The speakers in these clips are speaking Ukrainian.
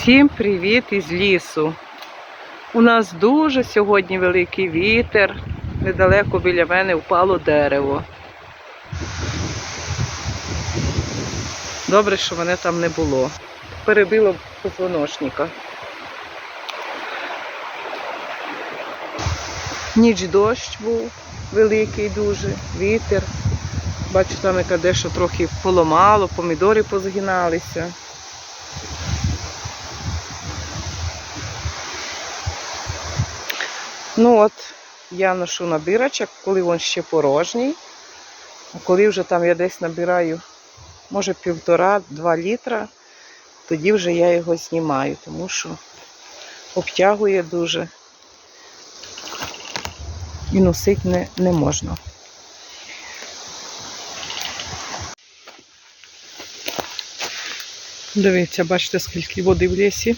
Всім привіт із лісу. У нас дуже сьогодні великий вітер. Недалеко біля мене впало дерево. Добре, що мене там не було. Перебило позвоночника. Ніч дощ був великий дуже, вітер. Бачу, там яка дещо трохи поламало, помідори позгиналися. Ну от, я ношу набирачок, коли він ще порожній. А коли вже там я десь набираю, може півтора-два літра, тоді вже я його знімаю, тому що обтягує дуже і носити не, не можна. Дивіться, бачите, скільки води в лісі.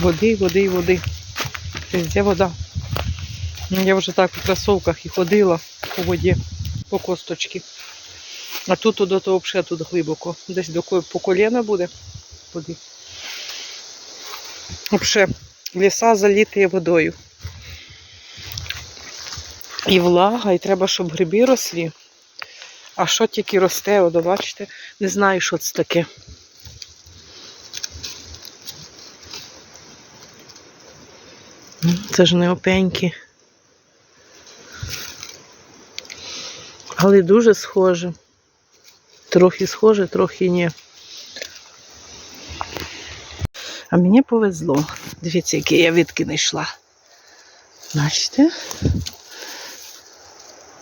Води, води, води. Везде вода. Я вже так у кросовках і ходила по воді, по косточки. А тут до того взагалі тут глибоко. Десь до по коліна буде води. Взагалі, ліса заліті водою. І влага, і треба, щоб гриби рослі. А що тільки росте, от бачите, не знаю, що це таке. Це ж не опеньки. Але дуже схоже. Трохи схоже, трохи ні. А мені повезло. Дивіться, які я відки знайшла. Бачите?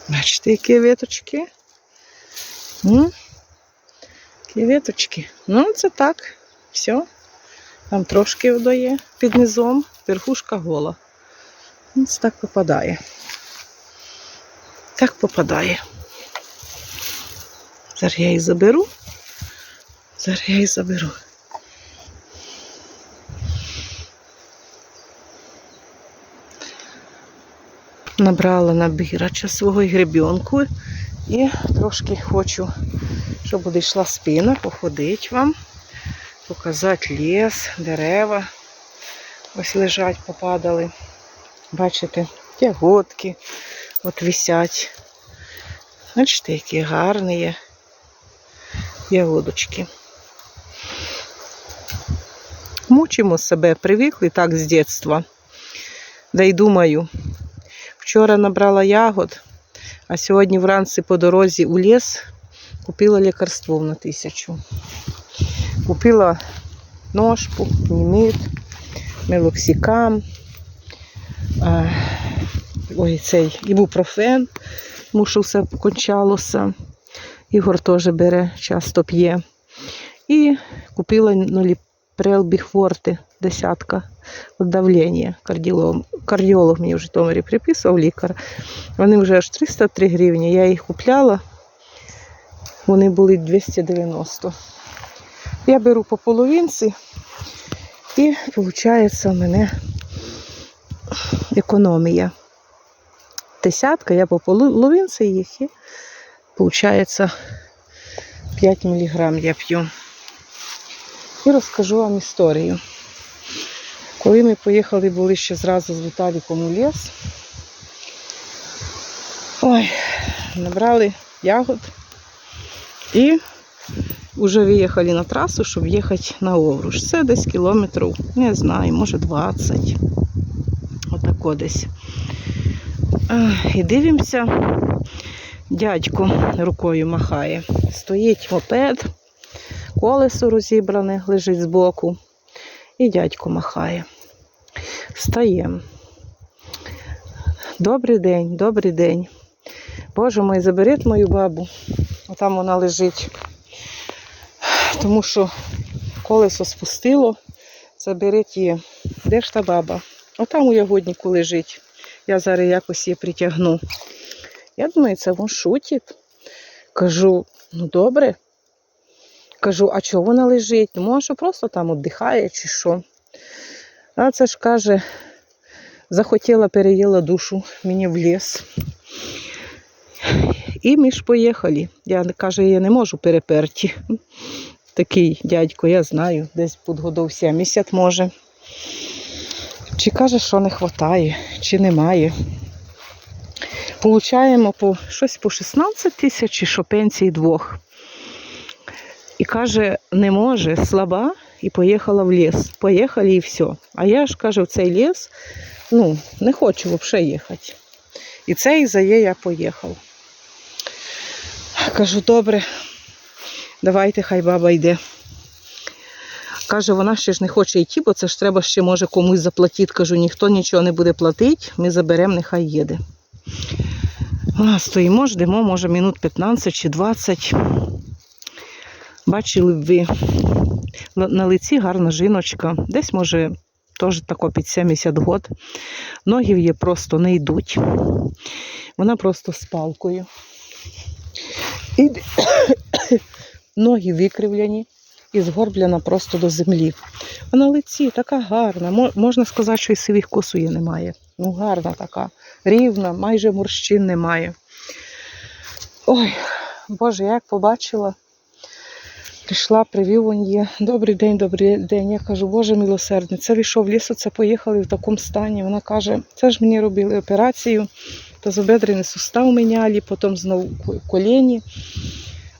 Бачите, які віточки? М? Які віточки. Ну, це так. Все. Там трошки водоє під низом, верхушка гола. Ось так попадає. Так попадає. Зараз я її заберу. Зараз я її заберу. Набрала набірача свого гребінку і трошки хочу, щоб буде йшла спина, походити вам, показати ліс, дерева. Ось лежать, попадали. Бачите, ягодки от висять. Бачите, які гарні є ягодочки. Мучимо себе, привикли так з дитинства. Да й думаю, вчора набрала ягод, а сьогодні вранці по дорозі у ліс купила лікарство на тисячу. Купила ножку, німит, мелоксикам, ой, цей ібупрофен, тому що все покончалося. Ігор теж бере, часто п'є. І купила ноліпрел біхворти, десятка от давлення. Кардіолог, кардіолог мені в Житомирі приписував лікар. Вони вже аж 303 гривні. Я їх купляла. Вони були 290. Я беру по половинці і виходить у мене економія. Десятка, я по половинці їх і виходить 5 мг я п'ю. І розкажу вам історію. Коли ми поїхали, були ще зразу з Віталіком у ліс. Ой, набрали ягод і вже виїхали на трасу, щоб їхати на Овруш. Це десь кілометрів, не знаю, може 20. Десь. І дивимося, дядько рукою махає. Стоїть мопед, колесо розібране, лежить збоку. І дядько махає. Встаємо. Добрий день, добрий день. Боже мой, заберіть мою бабу. Отам вона лежить. Тому що колесо спустило. Заберіть її. Де ж та баба? Отам у ягоднику лежить. Я зараз якось її притягну. Я думаю, це він шутить. Кажу, ну добре. Кажу, а чого вона лежить? Ну, може, просто там віддихає чи що. А це ж каже, захотіла, переїла душу мені в ліс. І ми ж поїхали. Я каже, я не можу переперти. такий дядько, я знаю, десь під годов 70 може. Чи каже, що не вистачає, чи немає. Получаємо по щось по 16 тисяч, що пенсії двох. І каже, не може, слаба, і поїхала в ліс. Поїхали і все. А я ж кажу, в цей ліс, ну, не хочу взагалі їхати. І це із-за є я поїхав. Кажу, добре, давайте, хай баба йде. Каже, вона ще ж не хоче йти, бо це ж треба ще може комусь заплатити. Кажу, ніхто нічого не буде платити, ми заберемо, нехай їде. А, стоїмо, ждемо, може, минут 15 чи 20. Бачили б ви на, лиці гарна жіночка, десь може теж тако під 70 год. Ноги її просто не йдуть. Вона просто з палкою. І ноги викривлені і згорблена просто до землі. А на лиці така гарна. Можна сказати, що і сивих кос у немає. Ну, гарна така, рівна, майже морщин немає. Ой, Боже, я як побачила, прийшла, привів он є. Добрий день, добрий день. Я кажу, Боже милосердний, це вийшов в лісу, це поїхали в такому стані. Вона каже, це ж мені робили операцію, тазобедрений сустав міняли, потім знову коліні,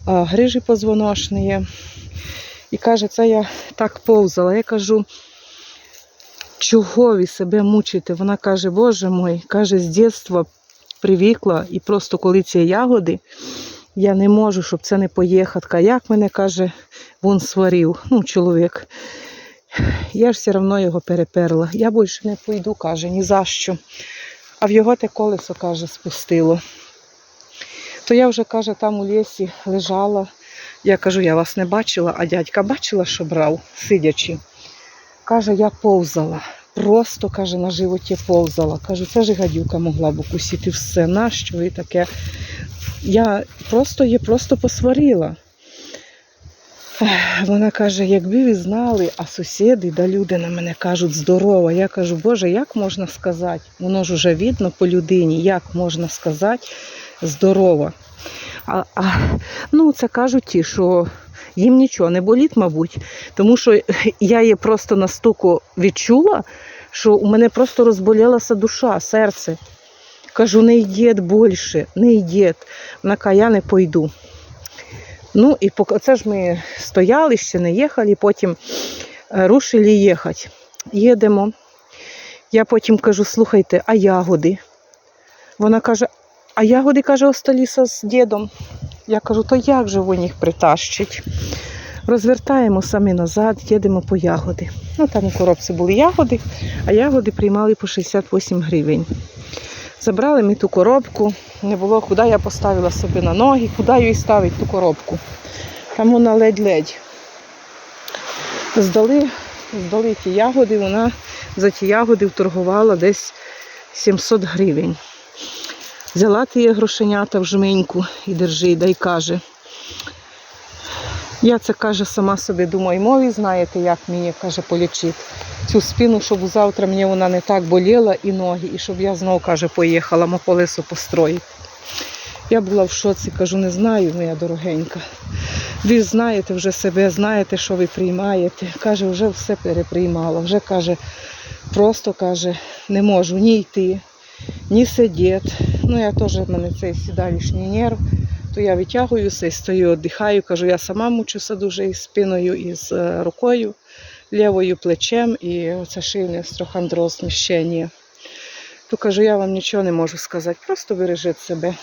грижі позвоночні. І каже, це я так повзала. Я кажу, чого ви себе мучите? Вона каже, Боже мой, каже, з дитинства привикла, і просто коли ці ягоди, я не можу, щоб це не поїхатка. Як мене каже, він сварив, ну, чоловік. Я ж все одно його переперла. Я більше не пойду, каже, ні за що. А в його те колесо, каже, спустило. То я вже, каже, там у лісі лежала. Я кажу, я вас не бачила, а дядька бачила, що брав, сидячи. Каже, я повзала. Просто, каже, на животі повзала. Кажу, це ж гадюка могла б укусити все. Нащо ви таке? Я просто її просто посварила. Вона каже, якби ви знали, а сусіди да люди на мене кажуть здорова. Я кажу, Боже, як можна сказати? Воно ж уже видно по людині, як можна сказати здорова. А, а, ну, це кажуть ті, що їм нічого не болить, мабуть, тому що я її просто настільки відчула, що у мене просто розболілася душа, серце. Кажу, не йдіть більше, не йдіть. Вона каже, я не пойду. Ну, і це ж ми стояли, ще не їхали, потім е, рушили їхати. Їдемо. Я потім кажу, слухайте, а ягоди? Вона каже, а ягоди, каже, осталіся з дідом. Я кажу, то як же він їх притащить? Розвертаємо самі назад, їдемо по ягоди. Ну, там у коробці були ягоди, а ягоди приймали по 68 гривень. Забрали ми ту коробку, не було, куди я поставила собі на ноги, куди її ставити ту коробку. Там вона ледь-ледь. Здали, здали ті ягоди, вона за ті ягоди вторгувала десь 700 гривень. Взяла ті грошенята в жменьку і держи, да й каже. Я це каже сама собі думаю, мові знаєте, як мені каже полічити цю спину, щоб завтра мені вона не так боліла і ноги, і щоб я знову каже, поїхала мо колесо. Я була в шоці, кажу, не знаю, моя дорогенька. Ви знаєте вже себе, знаєте, що ви приймаєте. Каже, вже все переприймала. Вже каже, просто каже, не можу ні йти, ні сидіти. Ну, я теж в мене цей сідалішній нерв, то я витягуюся і стою, віддихаю. Кажу, я сама мучуся дуже із спиною, і з е, рукою, лівою плечем, і оце шийне строхандроз, сміщення. То кажу, я вам нічого не можу сказати, просто бережіть себе.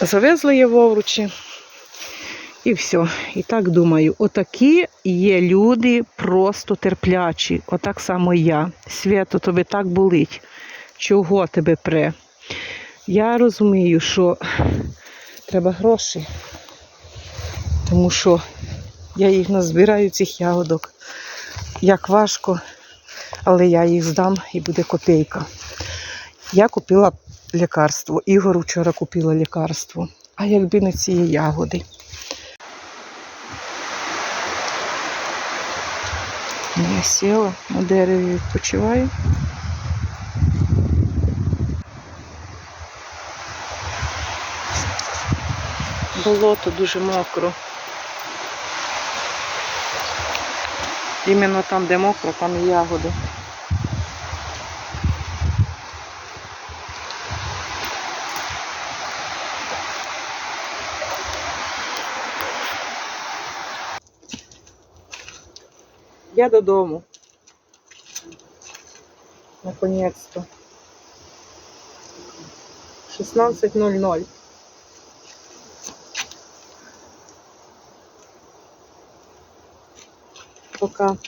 Завезли її в Овручі. І все. І так думаю, отакі є люди просто терплячі. Отак само я. Свято, тобі так болить. Чого тебе пре? Я розумію, що треба гроші, тому що я їх назбираю цих ягодок. Як важко, але я їх здам і буде копійка. Я купила лікарство. Ігор вчора купила лікарство. А якби не ці ягоди. Я сіла на дереві відпочиваю. Болото дуже мокро. Іменно там, де мокро, там і ягоди. Я додому. Наконец-то. 16.00. 嗯